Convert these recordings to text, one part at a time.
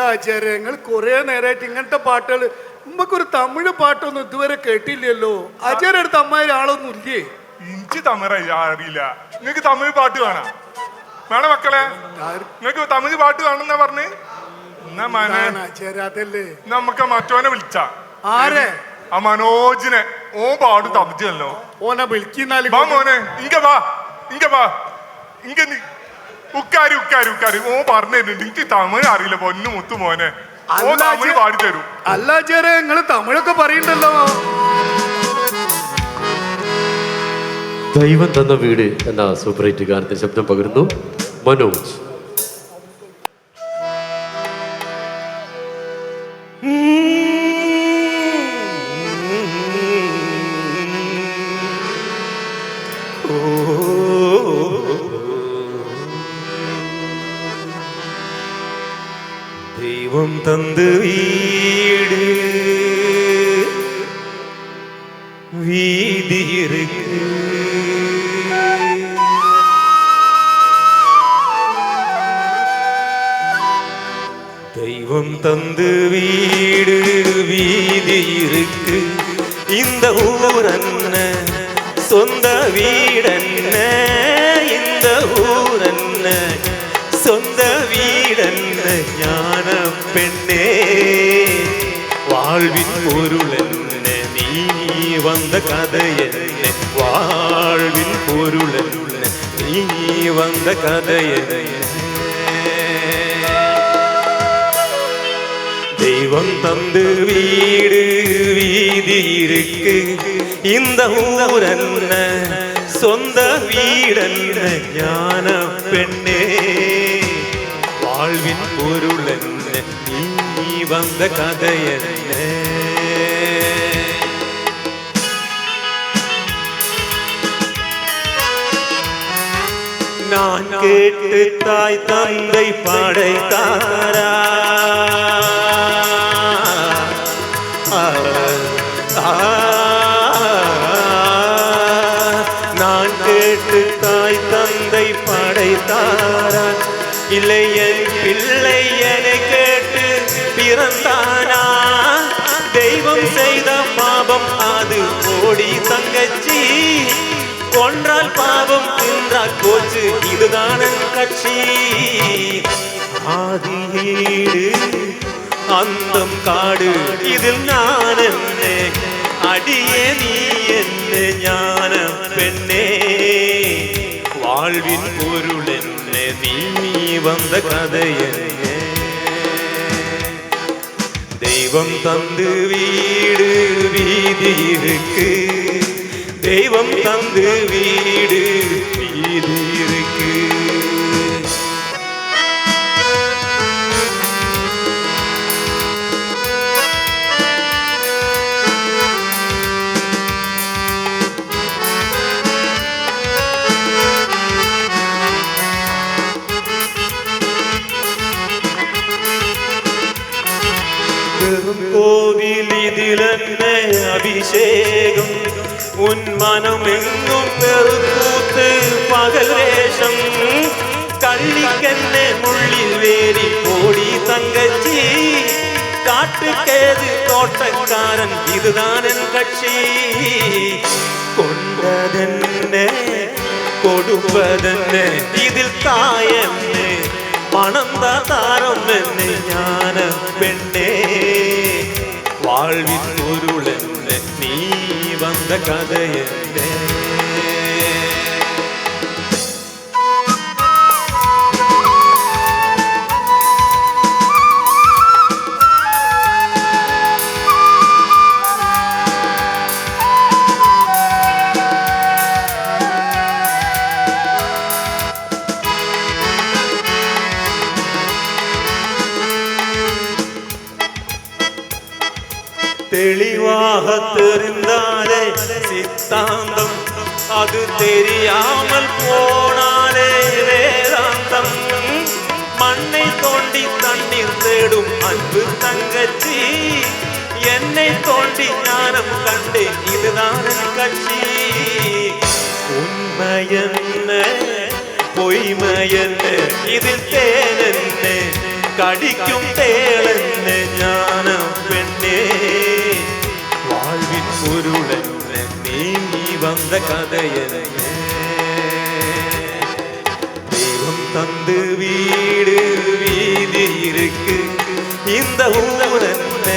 എന്താ ആചാര്യ ഞങ്ങൾ കുറെ നേരമായിട്ട് ഇങ്ങനത്തെ പാട്ടുകൾ നമുക്കൊരു തമിഴ് പാട്ടൊന്നും ഇതുവരെ കേട്ടില്ലല്ലോ. ആചാര്യ അടുത്ത് അമ്മായി ആളൊന്നും ഇല്ലേ? എനിക്ക് തമിഴ് അറിയില്ല നിങ്ങക്ക് തമിഴ് പാട്ട് കാണാം. വേണം മക്കളെ? നിങ്ങക്ക് തമിഴ് പാട്ട് കാണുന്ന പറഞ്ഞ്? നമുക്ക് മറ്റോനെ വിളിച്ച. ആരെ? ആ മനോജിനെ. ഓ പാടും തമിഴല്ലോ ഓനെ വിളിക്കുന്നാൽ വാ മോനെ ഇങ്ക വാ ഇങ്ക വാ. ഇങ്ക ഉക്കാരി ഉക്കാരി ഉക്കാരി. ഓ പറഞ്ഞു തരുന്നുണ്ട് എനിക്ക് തമിഴ് അറിയില്ല. പൊന്നു മുത്തു മോനെ. ഓ അല്ല തമിഴ് പാടി തരും. അല്ല ചേരെ നിങ്ങൾ തമിഴൊക്കെ പറയണ്ടല്ലോ. ദൈവം തന്ന വീട് എന്ന സൂപ്പർ ഹിറ്റ് ഗാനത്തിന് ശബ്ദം പകരുന്നു. മനോജ്. தெய்வம் தந்து வீடு. வீதி இருக்கு. தெய்வம் தந்து வீடு வீதி இருக்கு. இந்த ஊர் ஊரன்ன சொந்த வீடன்ன. சொந்த ஞான பெண்ணே. வாழ்வின் பொருள் என்ன? நீ வந்த கதை என்ன? வாழ்வின் பொருள் என்ன? நீ வந்த கதை தெய்வம் தந்து வீடு வீதி இருக்கு. இந்த ஊரன்ன சொந்த வீடன்ன ஞான பெண்ணே. வாழ்வின் பொருள் என்ன? நீ வந்த கதை என்ன? நான் கேட்டு தாய் தந்தை படைத்தாரா? ஆ, நான் கேட்டு தாய் தந்தை படைத்தாரா? இல்லை என் பிள்ளை என கேட்டு பிறந்தானா? தெய்வம் செய்த பாபம் அது ஓடி தங்கச்சி. கொன்றால் பாவம் தின்றால் கோச்சு இதுதான கட்சி. ஆதியீடு அந்தம் காடு இதில் நான் என்ன? அடியே நீ என்ன ஞான பெண்ணே? வாழ்வின் பொருளே வந்த கதை தெய்வம் தந்து வீடு வீதி இருக்கு. தெய்வம் தந்து வீடு வீதி இருக்கு. வெறும் கோவில் இதில் என்ன அபிஷேகம். உன் மனம் எங்கும் பெருக்கூத்து பகல் வேஷம். கள்ளிக்கென்ன முள்ளில் வேரி போடி தங்கச்சி. காட்டுக்கேது தோட்டக்காரன் இதுதான் என் கட்சி கொண்டதென்ன கொடுப்பதென்ன இதில் தாயென்ன பணம் தாரம் என்ன ஞான பெண்ணே வாழ்வின் பொருள் என்ன நீ வந்த கதை என்ன தெளிவாக தெரிந்தாலே சித்தாந்தம். அது தெரியாமல் போனாலே வேதாந்தம். மண்ணை தோண்டி தண்ணீர் தேடும் அன்பு தங்கச்சி. என்னை தோண்டி ஞானம் கண்டேன் இதுதான் கட்சி. உண்மையென்ன பொய்மையென்ன இதில் தேனென்ன கடிக்கும் தேன் கதையது தெய்வம் தந்து வீடு வீதி இருக்கு. இந்த ஊரன்ன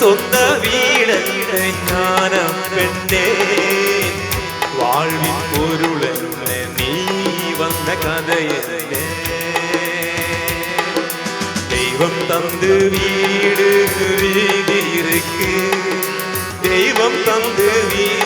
சொந்த வீடன்ன? ஞானம் பெண்ணே. வாழ்வின் பொருளன்ன நீ வந்த கதையது தெய்வம் தந்து வீடு வீதி இருக்கு. தெய்வம் தந்து வீடு